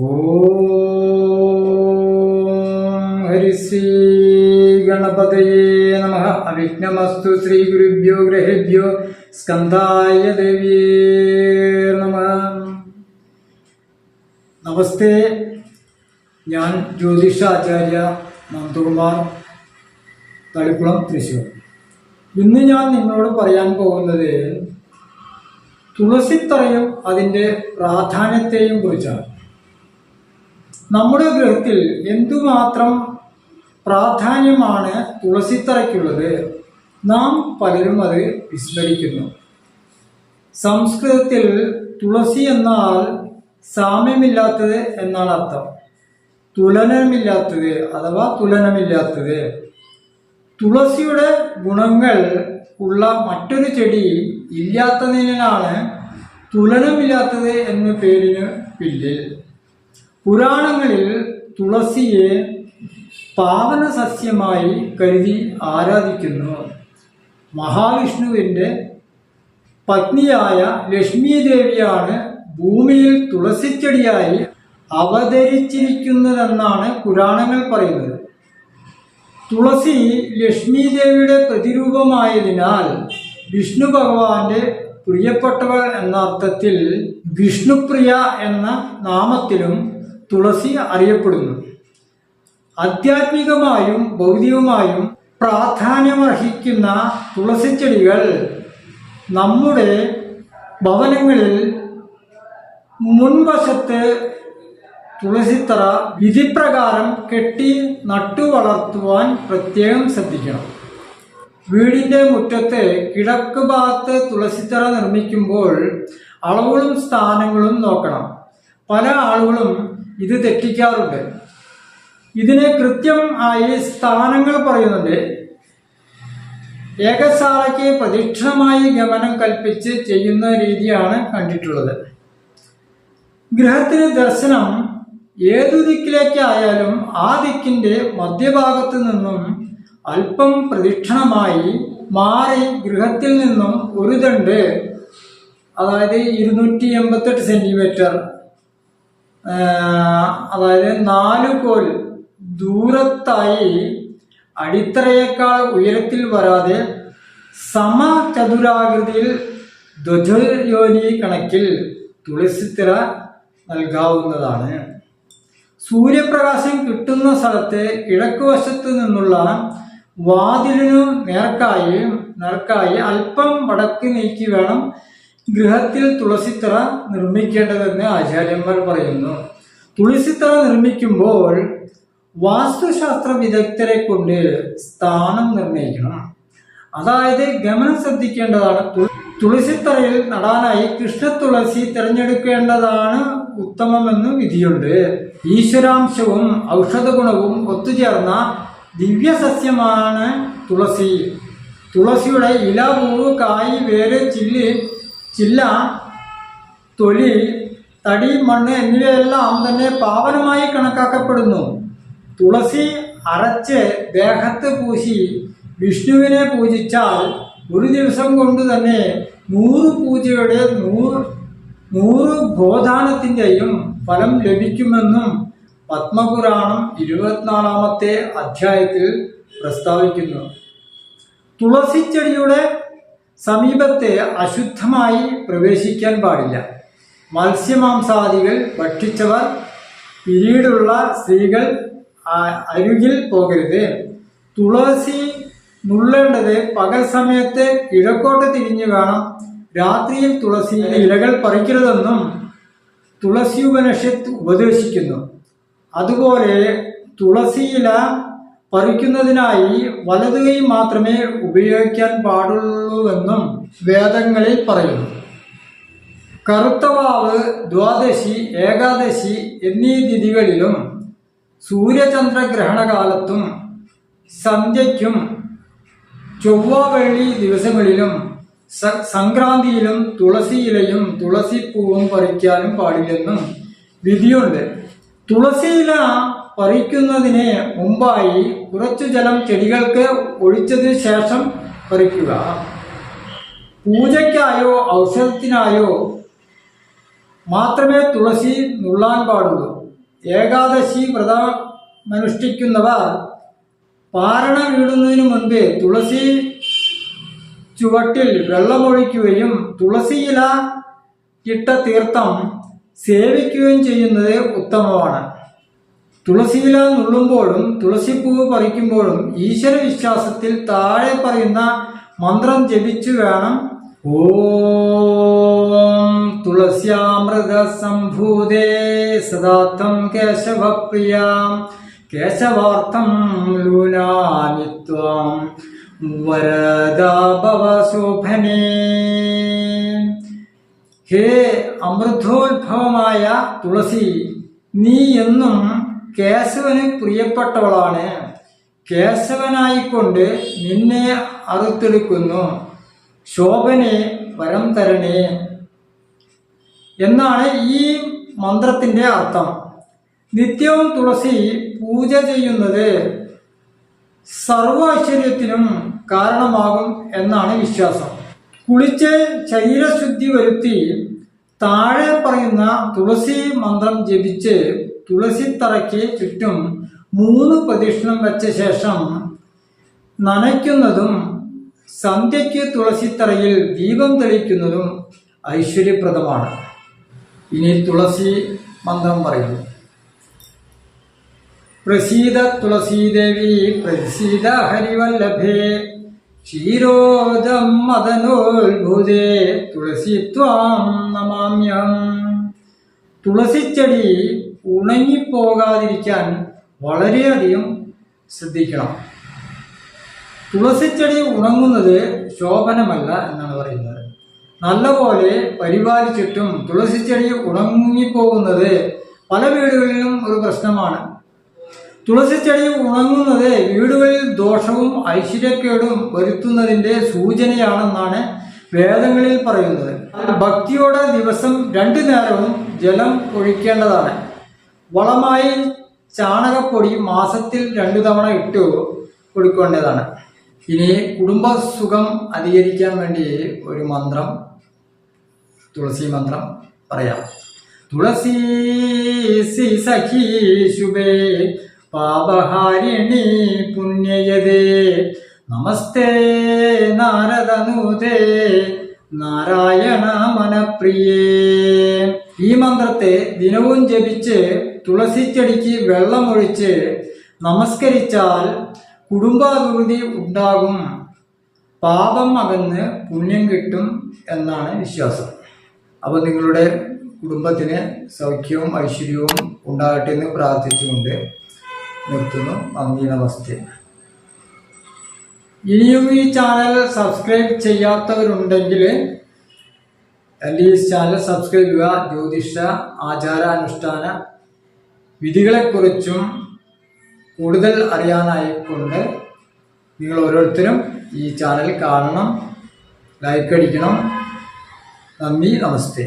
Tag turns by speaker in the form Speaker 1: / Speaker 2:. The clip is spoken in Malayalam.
Speaker 1: ഓം ഹരിശ്രീ ഗണപതയേ നമ. അവിഘ്നമസ്തു ശ്രീ ഗുരുഭ്യോ ഗ്രഹേഭ്യോ സ്കന്ധായ ദേവിയേ നമ. നമസ്തേ. ഞാൻ ജ്യോതിഷാചാര്യ നന്ദകുമാർ തളിക്കുളം തൃശൂർ. ഇന്ന് ഞാൻ നിങ്ങളോട് പറയാൻ പോകുന്നത് തുളസിത്തറയും അതിന്റെ പ്രാധാന്യത്തെയും കുറിച്ചാണ്. നമ്മുടെ ഗ്രഹത്തിൽ എന്തുമാത്രം പ്രാധാന്യമാണ് തുളസിത്തറയ്ക്കുള്ളത് നാം പലരും അത് വിസ്മരിക്കുന്നു. സംസ്കൃതത്തിൽ തുളസി എന്നാൽ സാമ്യമില്ലാത്തത് എന്നാണ് അർത്ഥം. തുലനമില്ലാത്തത് അഥവാ തുലനമില്ലാത്തത്. തുളസിയുടെ ഗുണങ്ങൾ ഉള്ള മറ്റൊരു ചെടി ഇല്ലാത്തതിനാണ് തുലനമില്ലാത്തത് എന്ന പേരിന് പിന്നിൽ. പുരാണങ്ങളിൽ തുളസിയെ പാവന സസ്യമായി കരുതി ആരാധിക്കുന്നു. മഹാവിഷ്ണുവിന്റെ പത്നിയായ ലക്ഷ്മി ദേവിയാണ് ഭൂമിയിൽ തുളസിച്ചെടിയായി അവതരിച്ചിരിക്കുന്നതെന്നാണ് പുരാണങ്ങൾ പറയുന്നത്. തുളസി ലക്ഷ്മി ദേവിയുടെ പ്രതിരൂപമായതിനാൽ വിഷ്ണു ഭഗവാന്റെ പ്രിയപ്പെട്ടവൾ എന്ന അർത്ഥത്തിൽ വിഷ്ണുപ്രിയ എന്ന നാമത്തിലും തുളസി അറിയപ്പെടുന്നു. ആധ്യാത്മികമായും ഭൗതികമായും പ്രാധാന്യമർഹിക്കുന്ന തുളസിച്ചെടികൾ നമ്മുടെ ഭവനങ്ങളിൽ മുൻവശത്ത് തുളസിത്തറ വിധിപ്രകാരം കെട്ടി നട്ടു വളർത്തുവാൻ പ്രത്യേകം ശ്രദ്ധിക്കണം. വീടിന്റെ മുറ്റത്ത് കിഴക്ക് ഭാഗത്ത് തുളസിത്തറ നിർമ്മിക്കുമ്പോൾ അളവുകളും സ്ഥാനങ്ങളും നോക്കണം. പല ആളുകളും ഇത് തെറ്റിക്കാറുണ്ട്. ഇതിനെ കൃത്യം ആയി സ്ഥാനങ്ങൾ പറയുന്നുണ്ട്. ഏകസാലയ്ക്ക് പ്രദക്ഷിണമായി ഗമനം കൽപ്പിച്ച് ചെയ്യുന്ന രീതിയാണ് കണ്ടിട്ടുള്ളത്. ഗ്രഹത്തിന് ദർശനം ഏതു ദിക്കിലേക്കായാലും ആ ദിക്കിന്റെ മധ്യഭാഗത്ത് നിന്നും അല്പം പ്രദക്ഷിണമായി മാറി ഗൃഹത്തിൽ നിന്നും ഒരു ദണ്ട് അതായത് ഇരുന്നൂറ്റി എൺപത്തെട്ട് സെന്റിമീറ്റർ അതായത് നാലു കോൽ ദൂരത്തായി അടിത്തറയേക്കാൾ ഉയരത്തിൽ വരാതെ സമചതുരാകൃതിയിൽ ധ്വജയോനി കണക്കിൽ തുളസിത്തിറ നൽകാവുന്നതാണ്. സൂര്യപ്രകാശം കിട്ടുന്ന സ്ഥലത്ത് കിഴക്ക് വശത്ത് നിന്നുള്ള വാതിലിനു നേർക്കായി നേർക്കായി അല്പം വടക്ക് നീക്കി വേണം ഗൃഹത്തിൽ തുളസിത്തറ നിർമ്മിക്കേണ്ടതെന്ന് ആചാര്യന്മാർ പറയുന്നു. തുളസിത്തറ നിർമ്മിക്കുമ്പോൾ വാസ്തുശാസ്ത്ര വിദഗ്ധരെ കൊണ്ട് സ്ഥാനം നിർണയിക്കണം. അതായത് ഗമനം ശ്രദ്ധിക്കേണ്ടതാണ്. തുളസിത്തറയിൽ നടാനായി കൃഷ്ണ തുളസി തിരഞ്ഞെടുക്കേണ്ടതാണ് ഉത്തമമെന്ന് വിധിയുണ്ട്. ഈശ്വരാംശവും ഔഷധ ഗുണവും ഒത്തുചേർന്ന ദിവ്യസസ്യമാണ് തുളസി. തുളസിയുടെ ഇല പൂവ് കായ് വേര് ചില്ല് ചില്ല തൊലി തടി മണ്ണ് എന്നിവയെല്ലാം തന്നെ പാവനമായി കണക്കാക്കപ്പെടുന്നു. തുളസി അരച്ച് ദേഹത്ത് പൂശി വിഷ്ണുവിനെ പൂജിച്ചാൽ ഒരു ദിവസം കൊണ്ട് തന്നെ നൂറ് പൂജയുടെ നൂറ് നൂറ് ഗോദാനത്തിന്റെയും ഫലം ലഭിക്കുമെന്നും പത്മപുരാണം ഇരുപത്തിനാലാമത്തെ അധ്യായത്തിൽ പ്രസ്താവിക്കുന്നു. തുളസിച്ചെടിയുടെ സമീപത്തെ അശുദ്ധമായി പ്രവേശിക്കാൻ പാടില്ല. മത്സ്യമാംസാദികൾ ഭക്ഷിച്ചവർ പിരീടുള്ള സ്ത്രീകൾ അരികിൽ പോകരുത്. തുളസി നുള്ളേണ്ടത് പകൽ സമയത്ത് കിഴക്കോട്ട് തിരിഞ്ഞു വേണം രാത്രിയിൽ തുളസി ഇലകൾ പറിക്കരുതെന്നും തുളസി ഉപനിഷത്ത് ഉപദേശിക്കുന്നു. അതുപോലെ തുളസിയില പറിക്കുന്നതിനായി വലതു മാത്രമേ ഉപയോഗിക്കാൻ പാടുള്ളൂവെന്നും വേദങ്ങളിൽ പറയുന്നു. കറുത്തവാവ് ദ്വാദശി ഏകാദശി എന്നീ തിഥികളിലും സൂര്യചന്ദ്രഗ്രഹണകാലത്തും സന്ധ്യയ്ക്കും ചൊവ്വ വെള്ളി ദിവസങ്ങളിലും സംക്രാന്തിയിലും തുളസിയിലയും തുളസിപ്പൂവും പറിക്കാനും പാടില്ലെന്നും വിധിയുണ്ട്. തുളസിയില പറിക്കുന്നതിന് മുമ്പായി കുറച്ച് ജലം ചെടികൾക്ക് ഒഴിച്ചതിന് ശേഷം പറിക്കുക. പൂജയ്ക്കായോ ഔഷധത്തിനായോ മാത്രമേ തുളസി നുള്ളാൻ പാടുള്ളൂ. ഏകാദശി വ്രതമനുഷ്ഠിക്കുന്നവർ പാരണ വീടുന്നതിന് മുൻപ് തുളസി ചുവട്ടിൽ വെള്ളമൊഴിക്കുകയും തുളസിയില ഇട്ട തീർത്ഥം സേവിക്കുകയും ചെയ്യുന്നത് ഉത്തമമാണ്. തുളസിയില നുള്ളുമ്പോഴും തുളസിപ്പൂവ് പറിക്കുമ്പോഴും ഈശ്വര വിശ്വാസത്തിൽ താഴെ പറയുന്ന മന്ത്രം ജപിച്ചു വേണം. ഓം തുളസ്യാമൃത സംഭൂതേ സദാത്തം കേശവപ്രിയാം. കേശവാർത്ഥം ലൂനാനിത്വാം വരദാഭവശോഭനേ. ഹേ അമൃതോത്ഭവമായ തുളസി നീ എന്നും കേശവന് പ്രിയപ്പെട്ടവളാണ്. കേശവനായിക്കൊണ്ട് നിന്നെ അറുത്തെടുക്കുന്നു. ശോഭനെ വരം തരണേ. എന്നാണ് ഈ മന്ത്രത്തിന്റെ അർത്ഥം. നിത്യവും തുളസി പൂജ ചെയ്യുന്നത് സർവ ഐശ്വര്യത്തിനും കാരണമാകും എന്നാണ് വിശ്വാസം. കുളിച്ച് ശരീരശുദ്ധി വരുത്തി താഴെ പറയുന്ന തുളസി മന്ത്രം ജപിച്ച് തുളസിത്തറയ്ക്ക് ചുറ്റും മൂന്ന് പ്രദക്ഷിണം വെച്ച ശേഷം നനയ്ക്കുന്നതും സന്ധ്യയ്ക്ക് തുളസിത്തറയിൽ ദീപം തെളിക്കുന്നതും ഐശ്വര്യപ്രദമാണ്. ഇനി തുളസി മന്ത്രം പറയുന്നു. പ്രസീത തുളസീദേവി പ്രസീത ഹരിവല്ലഭേ ക്ഷീരോദം മദനോത്ഭുതേ തുളസി ത്വാം നമാമ്യം തുളസിച്ചെടി ഉണങ്ങിപ്പോകാതിരിക്കാൻ വളരെയധികം ശ്രദ്ധിക്കണം. തുളസിച്ചെടി ഉണങ്ങുന്നത് ശോഭനമല്ല എന്നാണ് പറയുന്നത്. നല്ലപോലെ പരിപാലിച്ചിട്ടും തുളസിച്ചെടി ഉണങ്ങിപ്പോകുന്നത് പല വീടുകളിലും ഒരു പ്രശ്നമാണ്. തുളസിച്ചെടി ഉണങ്ങുന്നത് വീടുകളിൽ ദോഷവും ഐശ്വര്യക്കേടും വരുത്തുന്നതിന്റെ സൂചനയാണെന്നാണ് വേദങ്ങളിൽ പറയുന്നത്. ഭക്തിയോടെ ദിവസം രണ്ടു നേരവും ജലം ഒഴിക്കേണ്ടതാണ്. വളമായി ചാണകപ്പൊടി മാസത്തിൽ രണ്ടു തവണ ഇട്ടു കൊടുക്കേണ്ടതാണ്. ഇനി കുടുംബസുഖം അധികരിക്കാൻ വേണ്ടി ഒരു മന്ത്രം തുളസി മന്ത്രം പറയാം. തുളസി സി സഖി ശുഭേ പാപഹാരിണി പുണ്യയതേ. നമസ്തേ നാരദനൂതേ നാരായണ മനപ്രിയേ. ഈ മന്ത്രത്തെ ദിനവും ജപിച്ച് തുളസിച്ചെടിക്ക് വെള്ളമൊഴിച്ച് നമസ്കരിച്ചാൽ കുടുംബാഭിവൃദ്ധി ഉണ്ടാകും. പാപം അകന്ന് പുണ്യം കിട്ടും എന്നാണ് വിശ്വാസം. അപ്പോൾ നിങ്ങളുടെ കുടുംബത്തിന് സൗഖ്യവും ഐശ്വര്യവും ഉണ്ടാകട്ടെ എന്ന് പ്രാർത്ഥിച്ചുകൊണ്ട് നിർത്തുന്നു. നന്ദി നമസ്തേ. ഇനിയും ഈ ചാനൽ സബ്സ്ക്രൈബ് ചെയ്യാത്തവരുണ്ടെങ്കിൽ എന്റെ ഈ ചാനൽ സബ്സ്ക്രൈബ് ചെയ്യുക ജ്യോതിഷ ആചാരാനുഷ്ഠാന വിധികളെക്കുറിച്ചും കൂടുതൽ അറിയാനായിക്കൊണ്ട് നിങ്ങൾ ഓരോരുത്തരും ഈ ചാനൽ കാണണം ലൈക്ക് അടിക്കണം. നന്ദി നമസ്തേ.